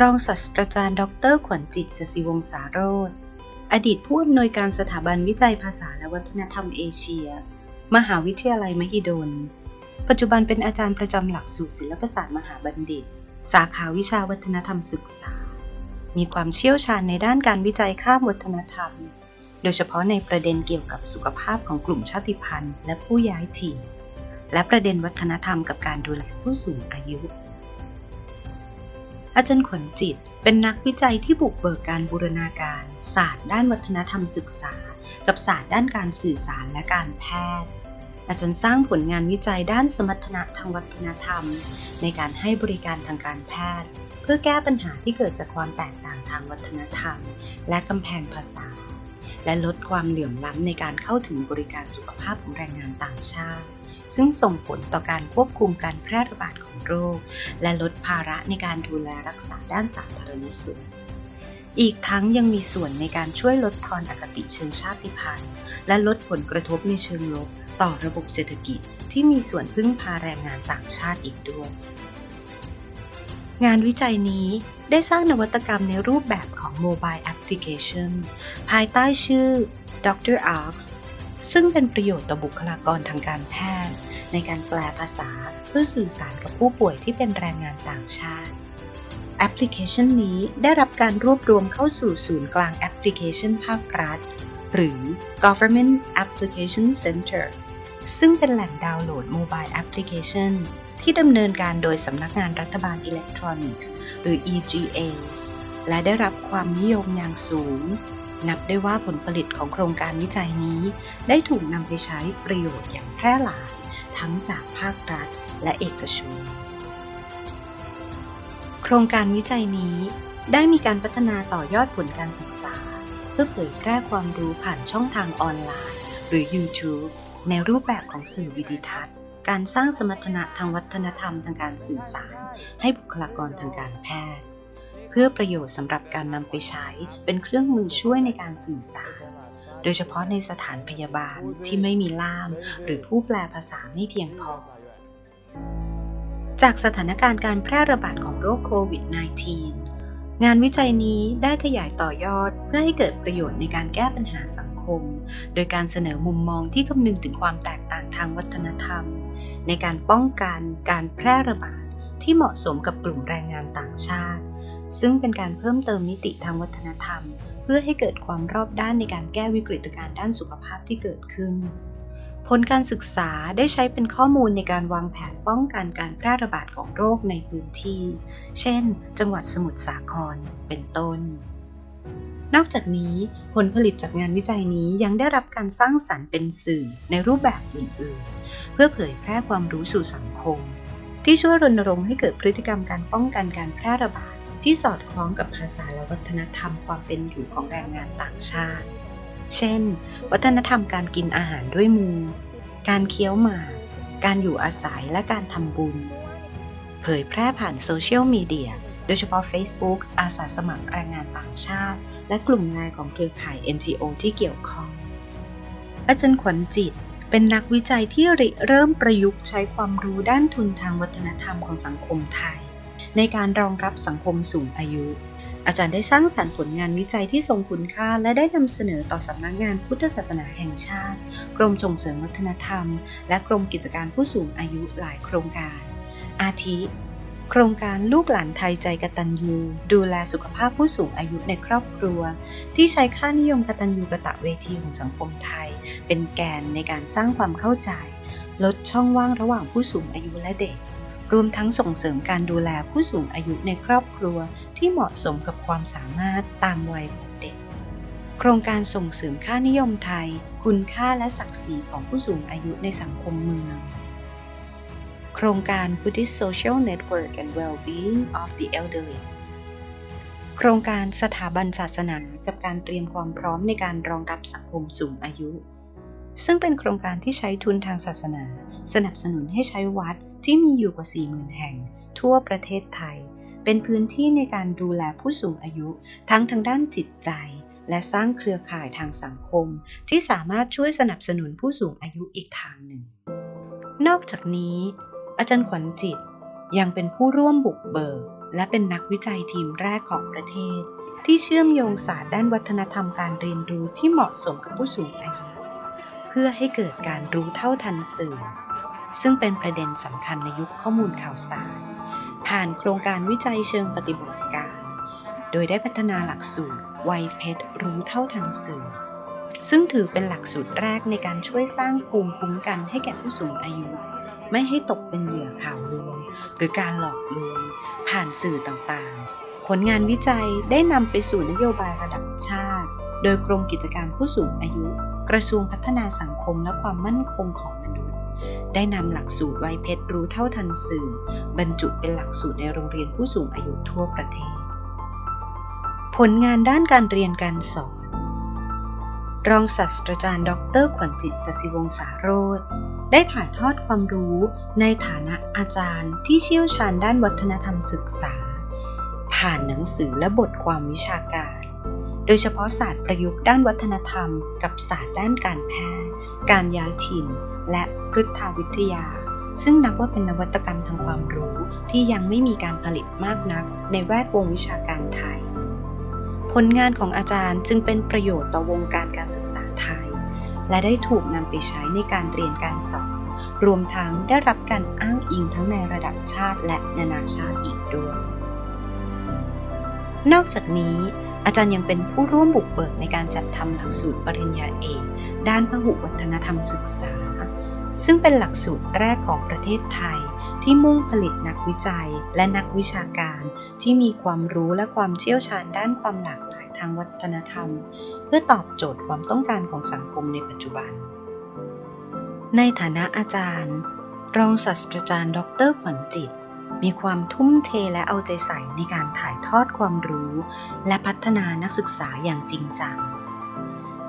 รองศาสตราจารย์ ดร ขวัญจิตสศิวงศ์สารโรธอดีตผู้อำนวยการสถาบันวิจัยภาษาและวัฒนธรรมเอเชีย มหาวิทยาลัยมหิดล ปัจจุบันเป็นอาจารย์ประจำหลักสูตรศิลปศาสตร์มหาบัณฑิต สาขาวิชาวัฒนธรรมศึกษา มีความเชี่ยวชาญในด้านการวิจัยข้ามวัฒนธรรม โดยเฉพาะในประเด็นเกี่ยวกับสุขภาพของกลุ่มชาติพันธุ์ และผู้ย้ายถิ่น และประเด็นวัฒนธรรมกับการดูแลผู้สูงอายุ อาจารย์ขวัญจิต เป็นนักวิจัยที่บุกเบิกการบูรณาการ ศาสตร์ด้านวัฒนธรรมศึกษา กับศาสตร์ด้านการสื่อสารและการแพทย์อาจารย์สร้างผลงานวิจัยด้านสมรรถนะทางวัฒนธรรม ในการให้บริการทางการแพทย์ เพื่อแก้ปัญหาที่เกิดจากความแตกต่างทางวัฒนธรรม และกำแพงภาษา และลดความเหลื่อมล้ำในการเข้าถึงบริการสุขภาพของแรงงานต่างชาติ ซึ่งส่งผลต่อการควบคุมการแพร่ระบาดของโรค และลดภาระในการดูแลรักษาด้านสาธารณสุขอีกทั้งยังมีส่วนในการช่วยลดทอนอคติเชิงชาติพันธุ์ และลดผลกระทบในเชิงลบต่อระบบเศรษฐกิจที่มีส่วนพึ่งพาแรงงานต่างชาติอีกด้วย งานวิจัยนี้ได้สร้างนวัตกรรมในรูปแบบของ Mobile Application ภายใต้ชื่อ Dr. a r c ซึ่งเป็นประโยชน์ต่อบุคลากรทางการแพทย์ ในการแปลภาษาเพื่อสื่อสารกับผู้ป่วยที่เป็นแรงงานต่างชาติ แอปพลิเคชันนี้ได้รับการรวบรวมเข้าสู่ศูนย์กลางแอปพลิเคชันภาครัฐ หรือ Government Application Center ซึ่งเป็นแหล่งดาวน์โหลดโมบายแอปพลิเคชันที่ดำเนินการโดยสำนักงานรัฐบาลอิเล็กทรอนิกส์ หรือ EGA และได้รับความนิยมอย่างสูง นับได้ว่าผลผลิตของโครงการวิจัยนี้ ได้ถูกนำไปใช้ประโยชน์อย่างแพร่หลาย ทั้งจากภาครัฐและเอกชน โครงการวิจัยนี้ได้มีการพัฒนาต่อยอดผลการศึกษา เพื่อเผยแพร่ความรู้ผ่านช่องทางออนไลน์ หรือ YouTube ในรูปแบบของสื่อวิดิทัศน์ การสร้างสมรรถนะทางวัฒนธรรมทางการสื่อสาร ให้บุคลากรทางการแพทย์ เพื่อประโยชน์สำหรับการนำไปใช้เป็นเครื่องมือช่วยในการสื่อสาร โดยเฉพาะในสถานพยาบาลที่ไม่มีล่าม หรือผู้แปลภาษาไม่เพียงพอ จากสถานการณ์การแพร่ระบาดของโรคโควิด -19 งานวิจัยนี้ได้ขยายต่อยอดเพื่อให้เกิดประโยชน์ในการแก้ปัญหาสังคม โดยการเสนอมุมมองที่คำนึงถึงความแตกต่างทางวัฒนธรรม ในการป้องกันการแพร่ระบาดที่เหมาะสมกับกลุ่มแรงงานต่างชาติ ซึ่งเป็นการเพิ่มเติมมิติทางวัฒนธรรม เพื่อให้เกิดความรอบด้านในการแก้วิกฤตการณ์ด้านสุขภาพที่เกิดขึ้น ผลการศึกษาได้ใช้เป็นข้อมูลในการวางแผนป้องกันการแพร่ระบาดของโรคในพื้นที่ เช่น จังหวัดสมุทรสาคร เป็นต้นนอกจากนี้ผลผลิตจากงานวิจัยนี้ยังได้รับการสร้างสรรค์เป็นสื่อในรูปแบบอื่นๆ เพื่อเผยแพร่ความรู้สู่สังคม ที่ช่วยรณรงค์ให้เกิดพฤติกรรมการป้องกันการแพร่ระบาด ที่สอดคล้องกับภาษาและวัฒนธรรมความเป็นอยู่ของแรงงานต่างชาติ เช่น วัฒนธรรมการกินอาหารด้วยมือ การเคี้ยวหมาก การอยู่อาศัยและการทำบุญ เผยแพร่ผ่านโซเชียลมีเดีย โดยเฉพาะ Facebook อาสาสมัครแรงงานต่างชาติ และกลุ่มงานของเครือข่าย NGO ที่เกี่ยวข้อง อาจารย์ขวัญจิตเป็นนักวิจัยที่ริเริ่มประยุกต์ใช้ความรู้ด้านทุนทางวัฒนธรรมของสังคมไทย ในการรองรับสังคมสูงอายุ อาจารย์ได้สร้างสรรค์ผลงานวิจัยที่ทรงคุณค่า และได้นำเสนอต่อสำนักงานพุทธศาสนาแห่งชาติ กรมส่งเสริมวัฒนธรรม และกรมกิจการผู้สูงอายุหลายโครงการ อาทิ โครงการลูกหลานไทยใจกตัญญูดูแลสุขภาพผู้สูงอายุในครอบครัว ที่ใช้ค่านิยมกตัญญูกะตะเวทีของสังคมไทย เป็นแกนในการสร้างความเข้าใจ ลดช่องว่างระหว่างผู้สูงอายุและเด็ก รวมทั้งส่งเสริมการดูแลผู้สูงอายุในครอบครัวที่เหมาะสมกับความสามารถตามวัยของเด็ก โครงการส่งเสริมค่านิยมไทย คุณค่าและศักดิ์ศรีของผู้สูงอายุในสังคมเมือง โครงการ Buddhist Social Network and Well-being of the Elderly โครงการสถาบันศาสนากับการเตรียมความพร้อมในการรองรับสังคมสูงอายุ ซึ่งเป็นโครงการที่ใช้ทุนทางศาสนา สนับสนุนให้ใช้วัดที่มีอยู่กว่า 40,000 แห่ง ทั่วประเทศไทย เป็นพื้นที่ในการดูแลผู้สูงอายุ ทั้งทางด้านจิตใจ และสร้างเครือข่ายทางสังคม ที่สามารถช่วยสนับสนุนผู้สูงอายุอีกทางหนึ่ง นอกจากนี้ อาจารย์ขวัญจิตยังเป็นผู้ร่วมบุกเบิก และเป็นนักวิจัยทีมแรกของประเทศ ที่เชื่อมโยงศาสตร์ด้านวัฒนธรรมการเรียนรู้ที่เหมาะสมกับผู้สูงอายุ เพื่อให้เกิดการรู้เท่าทันสื่อ ซึ่งเป็นประเด็นสำคัญในยุคข้อมูลข่าวสาร ผ่านโครงการวิจัยเชิงปฏิบัติการ โดยได้พัฒนาหลักสูตรไวเพชรรู้เท่าทันสื่อ ซึ่งถือเป็นหลักสูตรแรกในการช่วยสร้างภูมิคุ้มกันให้แก่ผู้สูงอายุ ไม่ให้ตกเป็นเหยื่อข่าวลวงหรือการหลอกลวง ผ่านสื่อต่างๆ ผลงานวิจัยได้นำไปสู่นโยบายระดับชาติ โดยกรมกิจการผู้สูงอายุ กระทรวงพัฒนาสังคมและความมั่นคงของมนุษย์ ได้นำหลักสูตรไวเพชรรู้เท่าทันสื่อ บรรจุเป็นหลักสูตรในโรงเรียนผู้สูงอายุทั่วประเทศ ผลงานด้านการเรียนการสอน รองศาสตราจารย์ ดร ขวัญจิตสศิวงศ์สาโรธได้ถ่ายทอดความรู้ในฐานะอาจารย์ที่เชี่ยวชาญด้านวัฒนธรรมศึกษา ผ่านหนังสือและบทความวิชาการ ดยเฉพาะศาสตร์ประยุกต์ด้านวัฒนธรรม กับศาสตร์ด้านการแพทย์ การย้ายถิ่น และพฤทาวิทยา ซึ่งนับว่าเป็นนวัตกรรมทางความรู้ที่ยังไม่มีการผลิตมากนัก ในแวดวงวิชาการไทย ผลงานของอาจารย์จึงเป็นประโยชน์ต่อวงการการศึกษาไทย และได้ถูกนำไปใช้ในการเรียนการสอน รวมทั้งได้รับการอ้างอิงทั้งในระดับชาติและนานาชาติอีกด้วย นอกจากนี้ อาจารย์ยังเป็นผู้ร่วมบุกเบิกในการจัดทำหลักสูตรปริญญาเอกด้านพหุวัฒนธรรมศึกษา ซึ่งเป็นหลักสูตรแรกของประเทศไทยที่มุ่งผลิตนักวิจัยและนักวิชาการที่มีความรู้และความเชี่ยวชาญด้านความหลากหลายทางวัฒนธรรม เพื่อตอบโจทย์ความต้องการของสังคมในปัจจุบัน ในฐานะอาจารย์ รองศาสตราจารย์ ดรขวัญจิต มีความทุ่มเทและเอาใจใส่ในการถ่ายทอดความรู้ และพัฒนานักศึกษาอย่างจริงจัง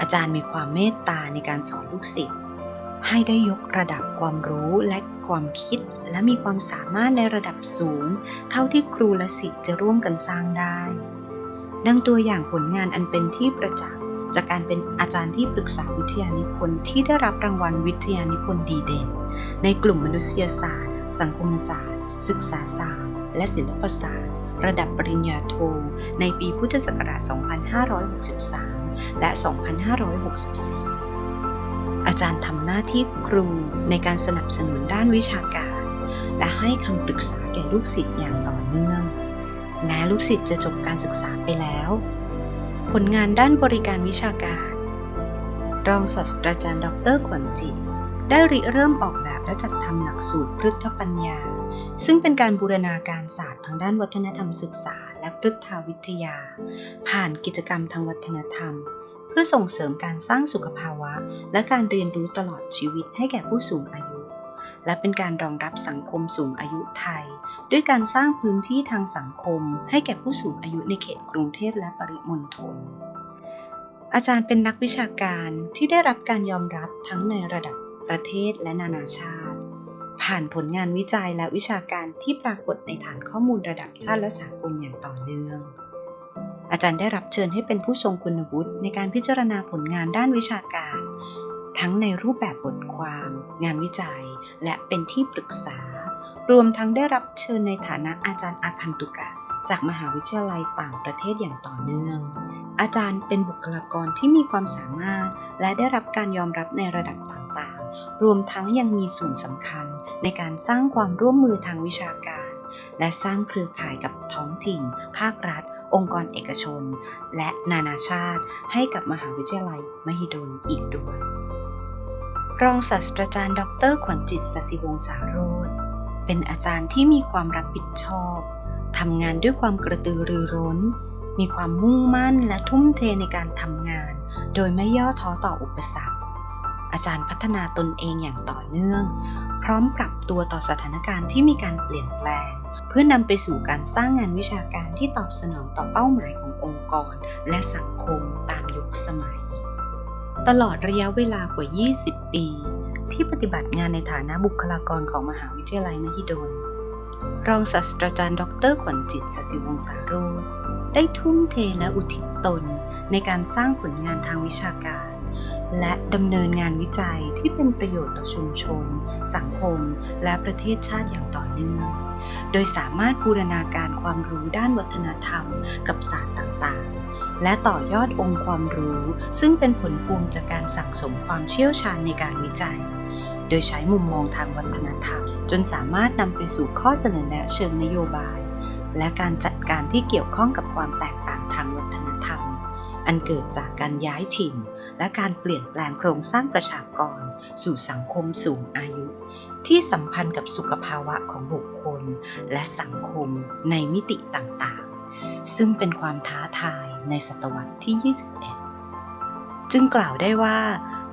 อาจารย์มีความเมตตาในการสอนลูกศิษย์ ให้ได้ยกระดับความรู้และความคิด และมีความสามารถในระดับสูง เท่าที่ครูและศิษย์จะร่วมกันสร้างได้ ดังตัวอย่างผลงานอันเป็นที่ประจักษ์จากการเป็นอาจารย์ที่ปรึกษาวิทยานิพนธ์ที่ได้รับรางวัลวิทยานิพนธ์ดีเด่น ในกลุ่มมนุษยศาสตร์ สังคมศาสตร์ ศึกษาศาสตร์ และศิลปศาสตร์ ระดับปริญญาโท ในปีพุทธศักราช 2563 และ 2564 อาจารย์ทำหน้าที่ครูในการสนับสนุนด้านวิชาการ และให้คำปรึกษาแก่ลูกศิษย์อย่างต่อเนื่อง แม้ลูกศิษย์จะจบการศึกษาไปแล้ว ผลงานด้านบริการวิชาการ รองศาสตราจารย์ ดรขวัญจิตได้ริเริ่มออกแบบและจัดทำหลักสูตรพฤทธปัญญา ซึ่งเป็นการบูรณาการศาสตร์ทางด้านวัฒนธรรมศึกษา และพฤทธาวิทยา ผ่านกิจกรรมทางวัฒนธรรม เพื่อส่งเสริมการสร้างสุขภาวะ และการเรียนรู้ตลอดชีวิตให้แก่ผู้สูงอายุ และเป็นการรองรับสังคมสูงอายุไทย ด้วยการสร้างพื้นที่ทางสังคม ให้แก่ผู้สูงอายุในเขตกรุงเทพและปริมณฑลอาจารย์เป็นนักวิชาการที่ได้รับการยอมรับทั้งในระดับประเทศและนานาชาติ ผ่านผลงานวิจัยและวิชาการที่ปรากฏในฐานข้อมูลระดับชาติและสากลอย่างต่อเนื่อง อาจารย์ได้รับเชิญให้เป็นผู้ทรงคุณวุฒิในการพิจารณาผลงานด้านวิชาการ ทั้งในรูปแบบบทความ งานวิจัย และเป็นที่ปรึกษา รวมทั้งได้รับเชิญในฐานะอาจารย์อาคันตุกะจากมหาวิทยาลัยต่างประเทศอย่างต่อเนื่อง อาจารย์เป็นบุคลากรที่มีความสามารถ และได้รับการยอมรับในระดับต่าง รวมทั้งยังมีส่วนสำคัญในการสร้างความร่วมมือทางวิชาการ และสร้างเครือข่ายกับท้องถิ่น ภาครัฐ องค์กรเอกชน และนานาชาติ ให้กับมหาวิทยาลัย มหิดลอีกด้วย รองศาสตราจารย์ ดร ขวัญจิตสศิวงศ์สาโรธเป็นอาจารย์ที่มีความรับผิดชอบทำงานด้วยความกระตือรือร้น มีความมุ่งมั่นและทุ่มเทในการทำงาน โดยไม่ย่อท้อต่ออุปสรรค อาจารย์พัฒนาตนเองอย่างต่อเนื่อง พร้อมปรับตัวต่อสถานการณ์ที่มีการเปลี่ยนแปลง เพื่อนำไปสู่การสร้างงานวิชาการที่ตอบสนองต่อเป้าหมายขององค์กร และสังคมตามยุคสมัย ตลอดระยะเวลากว่า 20 ปี ที่ปฏิบัติงานในฐานะบุคลากรของมหาวิทยาลัยมหิดลรองศาสตราจารย์ดรขวัญจิตสศิวงศ์สาโรธได้ทุ่มเทและอุทิศตนในการสร้างผลงานทางวิชาการ และดำเนินงานวิจัยที่เป็นประโยชน์ต่อชุมชน สังคม และประเทศชาติอย่างต่อเนื่อง โดยสามารถบูรณาการความรู้ด้านวัฒนธรรมกับศาสตร์ต่างๆ และต่อยอดองค์ความรู้ ซึ่งเป็นผลพวงจากการสั่งสมความเชี่ยวชาญในการวิจัย โดยใช้มุมมองทางวัฒนธรรม จนสามารถนำไปสู่ข้อเสนอแนะเชิงนโยบาย และการจัดการที่เกี่ยวข้องกับความแตกต่างทางวัฒนธรรม อันเกิดจากการย้ายถิ่น และการเปลี่ยนแปลงโครงสร้างประชากร สู่สังคมสูงอายุ ที่สัมพันธ์กับสุขภาวะของบุคคล และสังคมในมิติต่างๆ ซึ่งเป็นความท้าทายในศตวรรษที่ 21 จึงกล่าวได้ว่า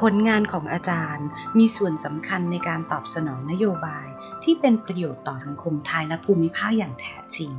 ผลงานของอาจารย์มีส่วนสำคัญในการตอบสนองนโยบายที่เป็นประโยชน์ต่อสังคมไทยและภูมิภาคอย่างแท้จริง